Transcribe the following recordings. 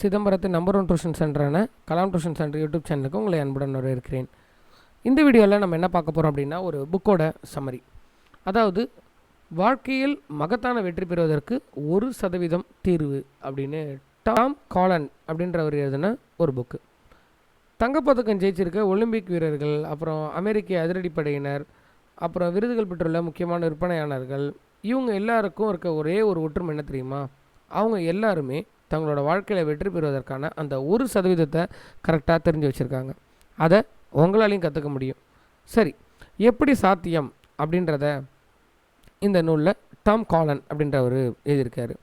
சிதம்பரத்தின் number one tuition சென்டரான Kalam tuition centre YouTube சேனலுக்கு உங்களை அன்புடன் வரவேற்கிறேன். இந்த வீடியோவில் நம்ம என்ன பார்க்க போகிறோம் அப்படின்னா ஒரு புக்கோட சம்மரி அதாவது வாழ்க்கையில் மகத்தான வெற்றி பெறுவதற்கு ஒரு சதவீதம் தீர்வு அப்படின்னு டாம் காலன் அப்படின்றவர் எழுதின ஒரு புக்கு தங்கப்பதக்கம் ஜெயிச்சிருக்க ஒலிம்பிக் வீரர்கள் அப்புறம் அமெரிக்க அதிரடிப்படையினர் அப்புறம் விருதுகள் பெற்றுள்ள முக்கியமான விற்பனையாளர்கள் இவங்க எல்லாருக்கும் இருக்க ஒரே ஒரு ஒற்றுமை என்ன தெரியுமா? அவங்க எல்லாருமே தங்களோட வாழ்க்கையில் வெற்றி பெறுவதற்கான அந்த ஒரு சதவீதத்தை கரெக்டாக தெரிஞ்சு வச்சுருக்காங்க. அதை உங்களாலையும் கற்றுக்க முடியும். சரி எப்படி சாத்தியம் அப்படின்றத இந்த நூலில் டாம் காலன் அப்படின்றவர் எழுதியிருக்காரு.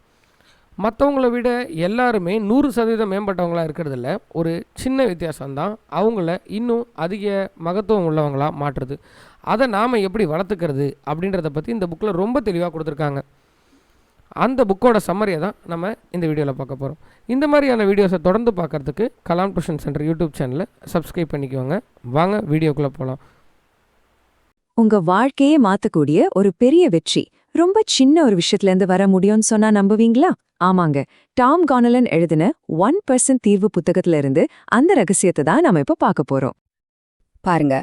மற்றவங்கள விட எல்லாருமே நூறு சதவீதம் மேம்பட்டவங்களாக இருக்கிறதில்ல. ஒரு சின்ன வித்தியாசம்தான். அவங்கள இன்னும் அதிக மகத்துவம் உள்ளவங்களாக மாற்றுது. அதை நாம் எப்படி வளர்த்துக்கிறது அப்படின்றத பற்றி இந்த புக்கில் ரொம்ப தெளிவாக கொடுத்துருக்காங்க. அந்த புக்கோட சம்மரியை தான் நம்ம இந்த வீடியோவில் பார்க்க போகிறோம் இந்த மாதிரியான வீடியோஸை தொடர்ந்து பார்க்குறதுக்கு கலாம் டியூஷன் சென்டர் யூடியூப் சேனலை சப்ஸ்கிரைப் பண்ணிக்கோங்க. வாங்க வீடியோக்குள்ளே போகலாம் உங்க வாழ்க்கையே மாத்தக்கூடிய ஒரு பெரிய வெற்றி ரொம்ப சின்ன ஒரு விஷயத்துல இருந்து வர முடியும்னு சொன்னா நம்புவீங்களா? ஆமாங்க. டாம் கானலன் எழுதின ஒன் பர்சன்ட் தீர்வு புத்தகத்துல இருந்து அந்த ரகசியத்தை தான் நாம இப்ப பார்க்க போறோம். பாருங்க.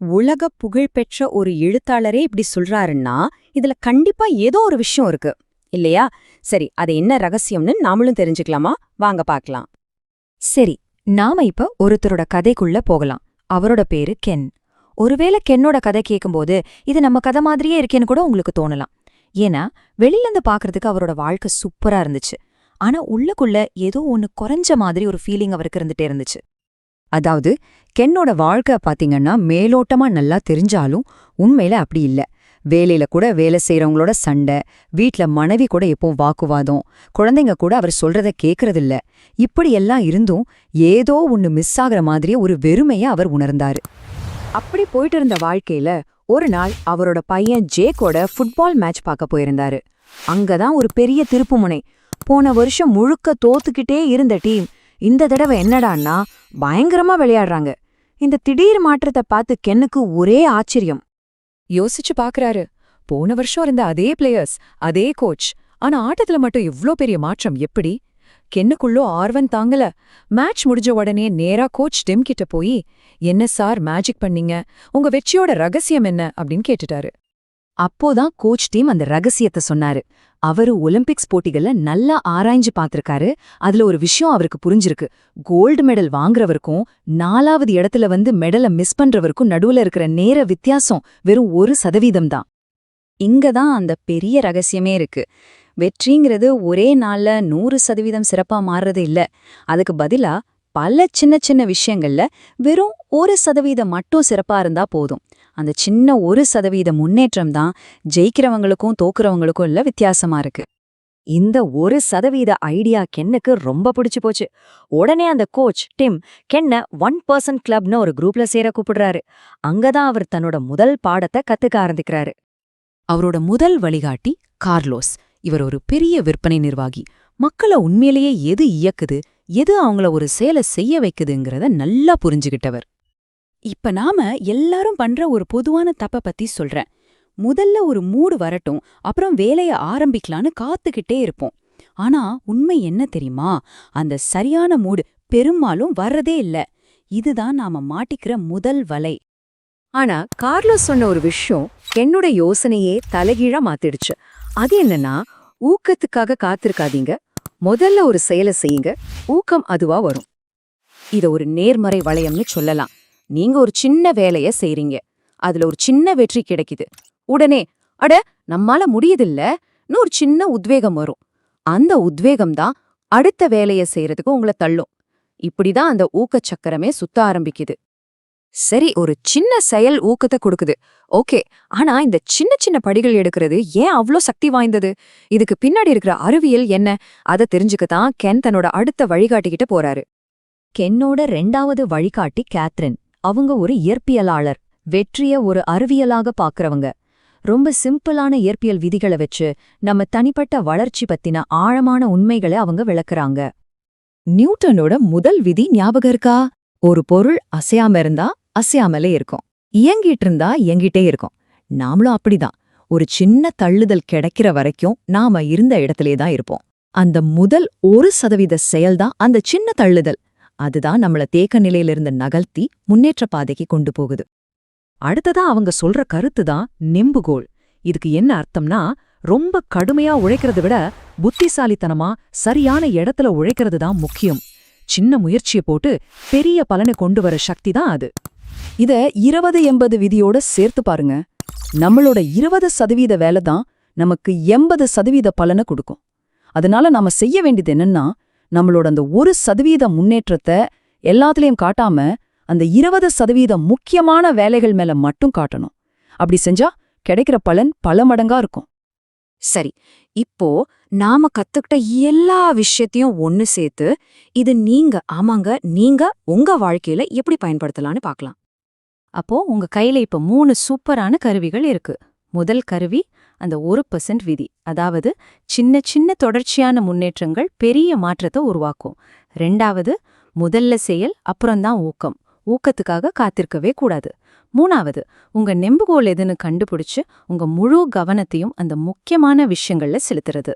உலக புகழ்பெற்ற ஒரு எழுத்தாளரே இப்படி சொல்றாருன்னா இதுல கண்டிப்பா ஏதோ ஒரு விஷயம் இருக்கு. இல்லையா? சரி அது என்ன ரகசியம்னு நாமளும் தெரிஞ்சுக்கலாமா? வாங்க பார்க்கலாம். சரி நாம இப்ப ஒருத்தரோட கதைக்குள்ள போகலாம். அவரோட பேரு கென். ஒருவேளை கென்னோட கதை கேட்கும்போது இது நம்ம கதை மாதிரியே இருக்கேன்னு கூட உங்களுக்கு தோணலாம். ஏன்னா வெளியிலேருந்து இருந்து அவரோட வாழ்க்கை சூப்பரா இருந்துச்சு. ஆனா உள்ளுக்குள்ள ஏதோ ஒன்னு குறைஞ்ச மாதிரி ஒரு ஃபீலிங் அவருக்கு இருந்துட்டே இருந்துச்சு. அதாவது கென்னோட வாழ்க்கை பாத்தீங்கன்னா மேலோட்டமா நல்லா தெரிஞ்சாலும் உண்மையில அப்படி இல்ல. வேலையில கூட வேலை செய்யறவங்களோட சண்டை வீட்ல மனைவி கூட எப்பவும் வாக்குவாதம் குழந்தைங்க கூட அவர் சொல்றத கேக்குறதில்ல. இப்படியெல்லாம் இருந்தும் ஏதோ ஒன்னு மிஸ் ஆகுற மாதிரியே ஒரு வெறுமைய அவர் உணர்ந்தாரு. அப்படி போயிட்டு இருந்த வாழ்க்கையில ஒரு நாள் அவரோட பையன் ஜேக்கோட ஃபுட்பால் மேட்ச் பார்க்க போயிருந்தாரு. அங்கதான் ஒரு பெரிய திருப்புமுனை போன வருஷம் முழுக்க தோத்துக்கிட்டே இருந்த டீம் இந்த தடவை என்னடான்னா பயங்கரமா விளையாடுறாங்க. இந்த திடீர் மாற்றத்தை பார்த்து கென்னுக்கு ஒரே ஆச்சரியம். யோசிச்சு பாக்குறாரு. போன வருஷம் இருந்த அதே பிளேயர்ஸ் அதே கோச் ஆனா ஆட்டத்துல மட்டும் இவ்ளோ பெரிய மாற்றம் எப்படி? கென்னுக்குள்ளோ ஆர்வம் தாங்கல. மேட்ச் முடிஞ்ச உடனே நேரா கோச் டிம் கிட்ட போய் என்ன சார் மேஜிக் பண்ணீங்க? உங்க வெற்றியோட ரகசியம் என்ன? அப்படின்னு கேட்டுட்டாரு. அப்போதான் கோச் டீம் அந்த ரகசியத்தை சொன்னாரு. அவரு ஒலிம்பிக்ஸ் போட்டிகள்ல நல்லா ஆராய்ஞ்சு பார்த்திருக்காரு. அதுல ஒரு விஷயம் அவருக்கு புரிஞ்சிருக்கு. கோல்டு மெடல் வாங்குறவருக்கும் நாலாவது இடத்துல வந்து மெடலை மிஸ் பண்றவருக்கும் நடுவுல இருக்கிற நேர வித்தியாசம் வெறும் ஒரு சதவீதம் தான். இங்கதான் அந்த பெரிய ரகசியமே இருக்கு. வெற்றிங்கிறது ஒரே நாள்ல நூறு சதவீதம் சிறப்பா மாறுறது இல்ல. அதுக்கு பதிலா பல சின்ன சின்ன விஷயங்கள்ல வெறும் ஒரு சதவீதம் மட்டும் சிறப்பா இருந்தா போதும். அந்த சின்ன ஒரு சதவீத முன்னேற்றம் தான் ஜெயிக்கிறவங்களுக்கும் தோக்குறவங்களுக்கும் இல்ல வித்தியாசமா இருக்கு. இந்த ஒரு சதவீத ஐடியா கென்னுக்கு ரொம்ப பிடிச்சு போச்சு. உடனே அந்த கோச் டிம் கென்ன ஒன் பர்சன்ட் கிளப்னு ஒரு குரூப்ல சேர கூப்பிடுறாரு. அங்கதான் அவர் தன்னோட முதல் பாடத்தை கத்துக்க ஆரம்பிக்கிறாரு. அவரோட முதல் வழிகாட்டி கார்லோஸ். இவர் ஒரு பெரிய விற்பனை நிர்வாகி. மக்களை உண்மையிலேயே எது இயக்குது? எது அவங்கள ஒரு செயலை செய்ய வைக்குதுங்கிறத நல்லா புரிஞ்சுகிட்டவர். இப்ப நாம எல்லாரும் பண்ற ஒரு பொதுவான தப்ப பத்தி சொல்றேன். முதல்ல ஒரு மூடு வரட்டும் அப்புறம் வேலைய ஆரம்பிக்கலான்னு காத்துக்கிட்டே இருப்போம். ஆனா உண்மை என்ன தெரியுமா? அந்த சரியான மூடு பெரும்பாலும் வர்றதே இல்ல. இதுதான் நாம மாட்டிக்கிற முதல் வலை. ஆனா கார்லோஸ் சொன்ன ஒரு விஷயம் என்னோட யோசனையே தலைகீழா மாத்திடுச்சு. அது என்னன்னா ஊக்கத்துக்காக காத்திருக்காதீங்க. முதல்ல ஒரு செயலை செய்யுங்க. ஊக்கம் அதுவா வரும். இத ஒரு நேர்மறை வளையம்னு சொல்லலாம். நீங்க ஒரு சின்ன வேலைய செய்றீங்க. அதுல ஒரு சின்ன வெற்றி கிடைக்குது. உடனே அட நம்மால முடியுதில்லன்னு ஒரு சின்ன உத்வேகம் வரும். அந்த உத்வேகம் தான் அடுத்த வேலைய செய்யறதுக்கு உங்களை தள்ளும். இப்படிதான் அந்த ஊக்கச் சக்கரமே சுத்த ஆரம்பிக்குது. சரி ஒரு சின்ன செயல் ஊக்கத்தை கொடுக்குது. ஓகே ஆனா இந்த சின்ன சின்ன படிகள் எடுக்கிறது ஏன் அவ்ளோ சக்தி வாய்ந்தது? இதுக்கு பின்னாடி இருக்கிற அறிவியல் என்ன? அதை தெரிஞ்சுக்கத்தான் கென் தன்னோட அடுத்த வழிகாட்டிக்கிட்ட போறாரு. கென்னோட ரெண்டாவது வழிகாட்டி கேத்ரின். அவங்க ஒரு இயற்பியலாளர். வெற்றிய ஒரு அறிவியலாக பாக்குறவங்க. ரொம்ப சிம்பிளான இயற்பியல் விதிகளை வச்சு நம்ம தனிப்பட்ட வளர்ச்சி பத்தின ஆழமான உண்மைகளை அவங்க விளக்குறாங்க. நியூட்டனோட முதல் விதி ஞாபகம் இருக்கா? ஒரு பொருள் அசையாம இருந்தா அசையாமலே இருக்கும். இயங்கிட்டு இருந்தா இயங்கிட்டே இருக்கும். நாமளும் அப்படிதான். ஒரு சின்ன தள்ளுதல் கிடைக்கிற வரைக்கும் நாம இருந்த இடத்திலே தான் இருப்போம். அந்த முதல் ஒரு சதவீத செயல்தான் அந்த சின்ன தள்ளுதல். அதுதான் நம்மள தேக்க நிலையிலிருந்து நகர்த்தி முன்னேற்ற பாதைக்கு கொண்டு போகுது. அடுத்ததா அவங்க சொல்ற கருத்து தான் நெம்புகோல். இதுக்கு என்ன அர்த்தம்னா ரொம்ப கடுமையா உழைக்கிறத விட புத்திசாலித்தனமா சரியான இடத்துல உழைக்கிறது தான் முக்கியம். சின்ன முயற்சியை போட்டு பெரிய பலனை கொண்டு வர சக்தி தான் அது. இத இருபது எண்பது விதியோட சேர்த்து பாருங்க. நம்மளோட இருபது சதவீத வேலை தான் நமக்கு எண்பது சதவீத பலனை கொடுக்கும். அதனால நாம செய்ய வேண்டியது என்னன்னா நம்மளோட அந்த ஒரு சதவீத முன்னேற்றத்தை எல்லாத்துலயும் காட்டாம அந்த இருபது சதவீத முக்கியமான வேலைகள் மேல மட்டும் காட்டணும். அப்படி செஞ்சா கிடைக்கிற பலன் பல மடங்கா இருக்கும். சரி இப்போ நாம கத்துக்கிட்ட எல்லா விஷயத்தையும் ஒன்னு சேர்த்து இது நீங்க ஆமாங்க நீங்க உங்க வாழ்க்கையில எப்படி பயன்படுத்தலாம்னு பார்க்கலாம். அப்போ உங்க கையில இப்ப மூணு சூப்பரான கருவிகள் இருக்கு. முதல் கருவி அந்த ஒரு பர்சன்ட் விதி. அதாவது சின்ன சின்ன தொடர்ச்சியான முன்னேற்றங்கள் பெரிய மாற்றத்தை உருவாக்கும். ரெண்டாவது முதல்ல செயல் அப்புறம்தான் ஊக்கம். ஊக்கத்துக்காக காத்திருக்கவே கூடாது. மூணாவது உங்க நெம்புகோல் எதுன்னு கண்டுபிடிச்சு உங்க முழு கவனத்தையும் அந்த முக்கியமான விஷயங்கள்ல செலுத்துறது.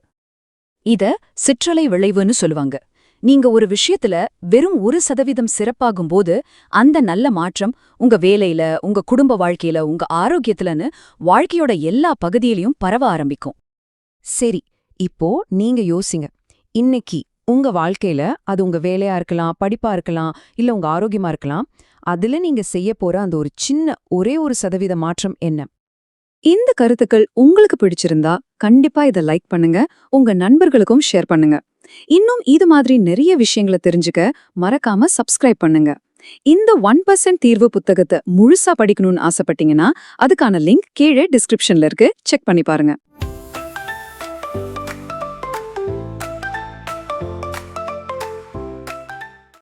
இத சிற்றலை விளைவுன்னு சொல்லுவாங்க. நீங்க ஒரு விஷயத்துல வெறும் ஒரு சதவீதம் சிறப்பாகும் போது அந்த நல்ல மாற்றம் உங்க வேலையில உங்க குடும்ப வாழ்க்கையில உங்க ஆரோக்கியத்துலன்னு வாழ்க்கையோட எல்லா பகுதியிலையும் பரவ ஆரம்பிக்கும். சரி இப்போ நீங்க யோசிங்க. இன்னைக்கு உங்க வாழ்க்கையில அது உங்க வேலையா இருக்கலாம் படிப்பா இருக்கலாம் இல்ல உங்க ஆரோக்கியமா இருக்கலாம் அதுல நீங்க செய்ய போற அந்த ஒரு சின்ன ஒரே ஒரு சதவீத மாற்றம் என்ன? இந்த கருத்துக்கள் உங்களுக்கு பிடிச்சிருந்தா கண்டிப்பா இதை லைக் பண்ணுங்க உங்க நண்பர்களுக்கும் ஷேர் பண்ணுங்க. இன்னும் இது மாதிரி நிறைய விஷயங்களை தெரிஞ்சுக்க மறக்காம சப்ஸ்கிரைப் பண்ணுங்க. இந்த ஒன் பர்சன்ட் தீர்வு புத்தகத்தை முழுசா படிக்கணும்னு ஆசைப்பட்டீங்கன்னா அதுக்கான லிங்க் கீழே டிஸ்கிரிப்ஷன்ல இருக்கு. செக் பண்ணி பாருங்க.